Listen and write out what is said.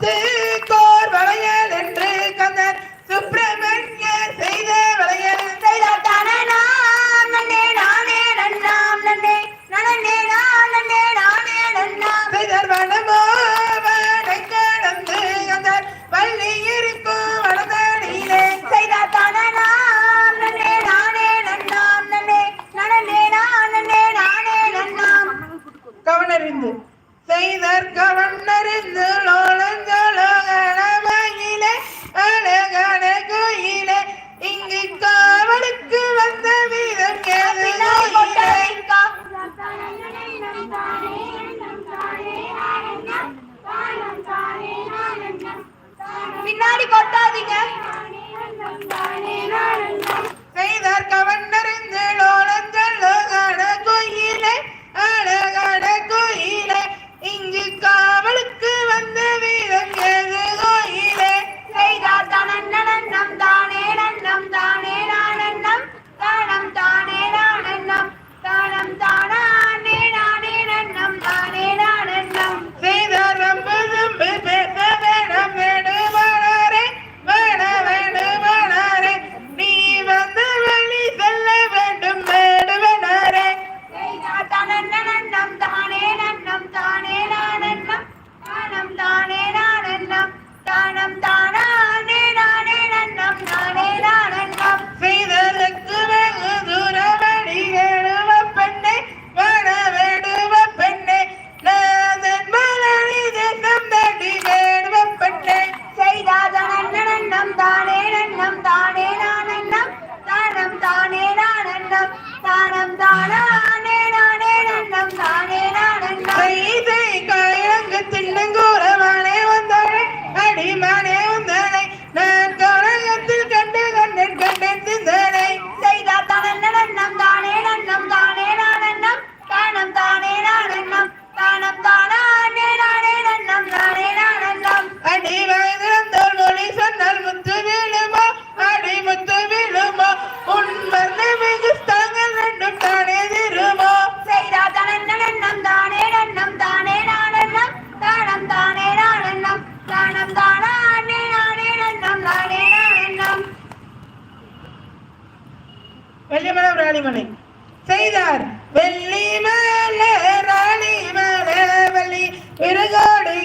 தூக்கோர் வளையல் என்று கந்தர் சுப்பிரமணிய செய்த வளையல் செய்தாட்டானே நான் நன்னே நானே நன்னாம் நன்னே நனன்னே நான் நன்னே நானே நன்னாம். செய்தர் வனமோ வடக்கடந்து கந்தர் வள்ளி இருக்கும் வளதடியிலே செய்தாட்டானே நாம் நன்னே நானே நன்னாம் நன்னே நனன்னே நான் நன்னே நானே நன்னாம். கவனறிந்து. செய்தர் கவனறிந்து வெள்ளிமலை ராணிமலை செய்தார். வெள்ளி மேலே ராணி மேலே வெள்ளி விறகாடை